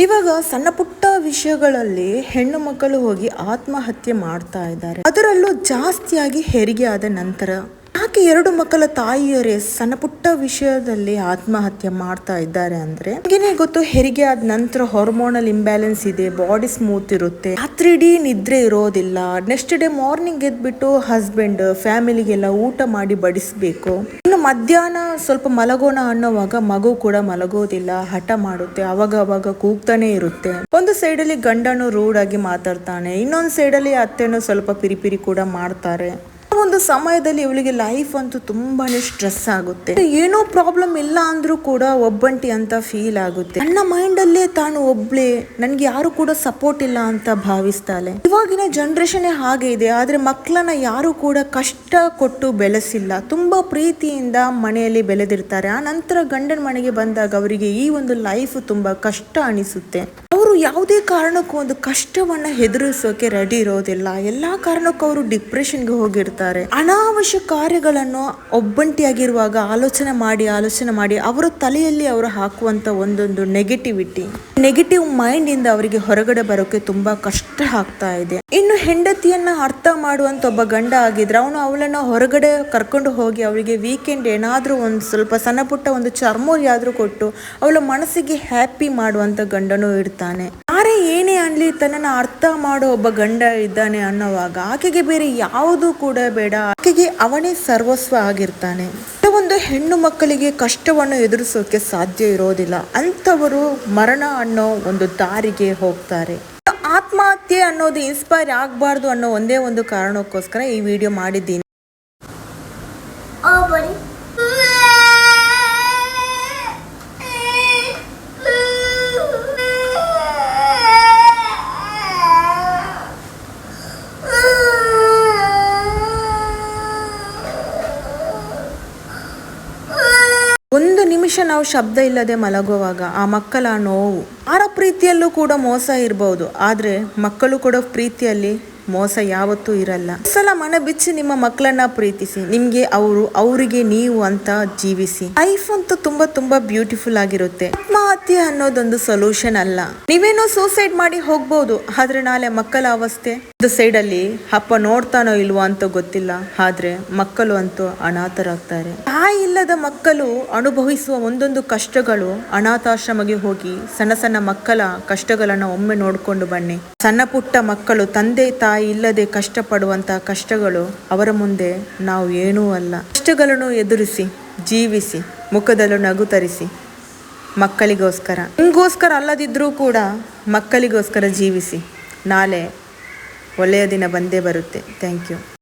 ಇವಾಗ ಸಣ್ಣ ಪುಟ್ಟ ವಿಷಯಗಳಲ್ಲಿ ಹೆಣ್ಣು ಮಕ್ಕಳು ಹೋಗಿ ಆತ್ಮಹತ್ಯೆ ಮಾಡ್ತಾ ಇದ್ದಾರೆ. ಅದರಲ್ಲೂ ಜಾಸ್ತಿಯಾಗಿ ಹೆರಿಗೆ ಆದ ನಂತರ ಯಾಕೆ ಎರಡು ಮಕ್ಕಳ ತಾಯಿಯರೇ ಸಣ್ಣ ಪುಟ್ಟ ವಿಷಯದಲ್ಲಿ ಆತ್ಮಹತ್ಯೆ ಮಾಡ್ತಾ ಇದ್ದಾರೆ ಅಂದ್ರೆ? ನಿಮಗೇನೆ ಗೊತ್ತು, ಹೆರಿಗೆ ಆದ ನಂತರ ಹಾರ್ಮೋನಲ್ ಇಂಬ್ಯಾಲೆನ್ಸ್ ಇದೆ ಬಾಡಿ ಸ್ಮೂತ್ ಇರುತ್ತೆ. ರಾತ್ರಿ ಇಡೀ ನಿದ್ರೆ ಇರೋದಿಲ್ಲ. ನೆಕ್ಸ್ಟ್ ಡೇ ಮಾರ್ನಿಂಗ್ ಎದ್ಬಿಟ್ಟು ಹಸ್ಬೆಂಡ್ ಫ್ಯಾಮಿಲಿಗೆಲ್ಲ ಊಟ ಮಾಡಿ ಬಡಿಸ್ಬೇಕು. ಇನ್ನು ಮಧ್ಯಾಹ್ನ ಸ್ವಲ್ಪ ಮಲಗೋಣ ಅನ್ನೋವಾಗ ಮಗು ಕೂಡ ಮಲಗೋದಿಲ್ಲ, ಹಠ ಮಾಡುತ್ತೆ, ಅವಾಗ ಅವಾಗ ಕೂಗ್ತಾನೆ ಇರುತ್ತೆ. ಒಂದು ಸೈಡ್ ಅಲ್ಲಿ ಗಂಡನು ರೂಡ್ ಆಗಿ ಮಾತಾಡ್ತಾನೆ, ಇನ್ನೊಂದು ಸೈಡ್ ಅಲ್ಲಿ ಅತ್ತೆನೂ ಸ್ವಲ್ಪ ಪಿರಿಪಿರಿ ಕೂಡ ಮಾಡ್ತಾರೆ. ಒಂದು ಸಮಯದಲ್ಲಿ ಇವಳಿಗೆ ಲೈಫ್ ಅಂತೂ ತುಂಬಾನೇ ಸ್ಟ್ರೆಸ್ ಆಗುತ್ತೆ. ಏನೋ ಪ್ರಾಬ್ಲಮ್ ಇಲ್ಲ ಅಂದ್ರೂ ಕೂಡ ಒಬ್ಬಂಟಿ ಅಂತ ಫೀಲ್ ಆಗುತ್ತೆ. ನನ್ನ ಮೈಂಡ್ ಅಲ್ಲೇ ತಾನು ಒಬ್ಳೆ, ನನ್ಗೆ ಯಾರು ಕೂಡ ಸಪೋರ್ಟ್ ಇಲ್ಲ ಅಂತ ಭಾವಿಸ್ತಾಳೆ. ಇವಾಗಿನ ಜನರೇಷನ್ ಹಾಗೆ ಇದೆ, ಆದ್ರೆ ಮಕ್ಕಳನ್ನ ಯಾರು ಕೂಡ ಕಷ್ಟ ಕೊಟ್ಟು ಬೆಳೆಸಿಲ್ಲ. ತುಂಬಾ ಪ್ರೀತಿಯಿಂದ ಮನೆಯಲ್ಲಿ ಬೆಳೆದಿರ್ತಾರೆ. ಆ ನಂತರ ಗಂಡನ ಮನೆಗೆ ಬಂದಾಗ ಅವರಿಗೆ ಈ ಒಂದು ಲೈಫ್ ತುಂಬಾ ಕಷ್ಟ ಅನಿಸುತ್ತೆ. ಯಾವುದೇ ಕಾರಣಕ್ಕೂ ಒಂದು ಕಷ್ಟವನ್ನ ಹೆದರಿಸೋಕೆ ರೆಡಿ ಇರೋದಿಲ್ಲ. ಎಲ್ಲಾ ಕಾರಣಕ್ಕೂ ಅವರು ಡಿಪ್ರೆಷನ್ಗೆ ಹೋಗಿರ್ತಾರೆ. ಅನಾವಶ್ಯಕ ಕಾರ್ಯಗಳನ್ನು ಒಬ್ಬಂಟಿಯಾಗಿರುವಾಗ ಆಲೋಚನೆ ಮಾಡಿ ಆಲೋಚನೆ ಮಾಡಿ ಅವರ ತಲೆಯಲ್ಲಿ ಅವರು ಹಾಕುವಂತ ಒಂದೊಂದು ನೆಗೆಟಿವಿಟಿ ನೆಗೆಟಿವ್ ಮೈಂಡ್ ಇಂದ ಅವರಿಗೆ ಹೊರಗಡೆ ಬರೋಕೆ ತುಂಬಾ ಕಷ್ಟ ಆಗ್ತಾ ಇದೆ. ಇನ್ನು ಹೆಂಡತಿಯನ್ನ ಅರ್ಥ ಮಾಡುವಂತ ಒಬ್ಬ ಗಂಡ ಆಗಿದ್ರೆ ಅವನು ಅವಳನ್ನ ಹೊರಗಡೆ ಕರ್ಕೊಂಡು ಹೋಗಿ ಅವಳಿಗೆ ವೀಕೆಂಡ್ ಏನಾದರೂ ಒಂದು ಸ್ವಲ್ಪ ಸಣ್ಣ ಪುಟ್ಟ ಒಂದು ಚರ್ಮೋರಿ ಆದ್ರೂ ಕೊಟ್ಟು ಅವಳ ಮನಸ್ಸಿಗೆ ಹ್ಯಾಪಿ ಮಾಡುವಂತ ಗಂಡನೂ ಇರ್ತಾನೆ. ಯಾರೇ ಏನೇ ಅನ್ಲಿ ತನ್ನನ್ನ ಅರ್ಥ ಮಾಡೋ ಒಬ್ಬ ಗಂಡ ಇದ್ದಾನೆ ಅನ್ನೋವಾಗ ಆಕೆಗೆ ಬೇರೆ ಯಾವುದು ಕೂಡ ಬೇಡ. ಆಕೆಗೆ ಅವನೇ ಸರ್ವಸ್ವ ಆಗಿರ್ತಾನೆ. ಒಂದು ಹೆಣ್ಣು ಮಕ್ಕಳಿಗೆ ಕಷ್ಟವನ್ನು ಎದುರಿಸೋಕೆ ಸಾಧ್ಯ ಇರೋದಿಲ್ಲ. ಅಂಥವರು ಮರಣ ಅನ್ನೋ ಒಂದು ದಾರಿಗೆ ಹೋಗ್ತಾರೆ. ಆತ್ಮಹತ್ಯೆ ಅನ್ನೋದು ಇನ್ಸ್ಪೈರ್ ಆಗಬಾರ್ದು ಅನ್ನೋ ಒಂದೇ ಒಂದು ಕಾರಣಕ್ಕೋಸ್ಕರ ಈ ವಿಡಿಯೋ ಮಾಡಿದ್ದೀನಿ. ನಿಮಿಷ ನಾವು ಶಬ್ದ ಇಲ್ಲದೆ ಮಲಗುವಾಗ ಆ ಮಕ್ಕಳ ನೋವು. ಆರ ಪ್ರೀತಿಯಲ್ಲೂ ಕೂಡ ಮೋಸ ಇರಬಹುದು ಆದರೆ ಮಕ್ಕಳು ಕೊಡೋ ಪ್ರೀತಿಯಲ್ಲಿ ಮೋಸ ಯಾವತ್ತೂ ಇರಲ್ಲ. ಸಲ ಮನ ಬಿಚ್ಚಿ ನಿಮ್ಮ ಮಕ್ಕಳನ್ನ ಪ್ರೀತಿಸಿ. ನಿಮ್ಗೆ ಅವರು, ಅವರಿಗೆ ನೀವು ಅಂತ ಜೀವಿಸಿ. ಲೈಫ್ ಅಂತೂ ತುಂಬಾ ತುಂಬಾ ಬ್ಯೂಟಿಫುಲ್ ಆಗಿರುತ್ತೆ. ಆತ್ಮಹತ್ಯೆ ಅನ್ನೋದೊಂದು ಸೊಲ್ಯೂಷನ್ ಅಲ್ಲ. ನೀವೇನೋ ಸೂಸೈಡ್ ಮಾಡಿ ಹೋಗ್ಬೋದು. ಆದ್ರೆ ನಾಳೆ ಮಕ್ಕಳ ಅವಸ್ಥೆ. ಸೈಡ್ ಅಲ್ಲಿ ಅಪ್ಪ ನೋಡ್ತಾನೋ ಇಲ್ವೋ ಅಂತ ಗೊತ್ತಿಲ್ಲ. ಆದ್ರೆ ಮಕ್ಕಳು ಅಂತೂ ಅನಾಥರಾಗ್ತಾರೆ. ತಾಯಿ ಇಲ್ಲದ ಮಕ್ಕಳು ಅನುಭವಿಸುವ ಒಂದೊಂದು ಕಷ್ಟಗಳು ಅನಾಥಾಶ್ರಮಗೆ ಹೋಗಿ ಸಣ್ಣ ಸಣ್ಣ ಮಕ್ಕಳ ಕಷ್ಟಗಳನ್ನ ಒಮ್ಮೆ ನೋಡ್ಕೊಂಡು ಬನ್ನಿ. ಸಣ್ಣ ಪುಟ್ಟ ಮಕ್ಕಳು, ತಂದೆ, ತಾಯಿ ಇಲ್ಲದೆ ಕಷ್ಟಪಡುವಂತ ಕಷ್ಟಗಳು ಅವರ ಮುಂದೆ ನಾವು ಏನೂ ಅಲ್ಲ. ಕಷ್ಟಗಳನ್ನು ಎದುರಿಸಿ, ಜೀವಿಸಿ, ಮುಖದಲ್ಲೂ ನಗು ತರಿಸಿ ಮಕ್ಕಳಿಗೋಸ್ಕರ. ನಿಮಗೋಸ್ಕರ ಅಲ್ಲದಿದ್ದರೂ ಕೂಡ ಮಕ್ಕಳಿಗೋಸ್ಕರ ಜೀವಿಸಿ. ನಾಳೆ ಒಳ್ಳೆಯ ದಿನ ಬಂದೇ ಬರುತ್ತೆ. Thank you.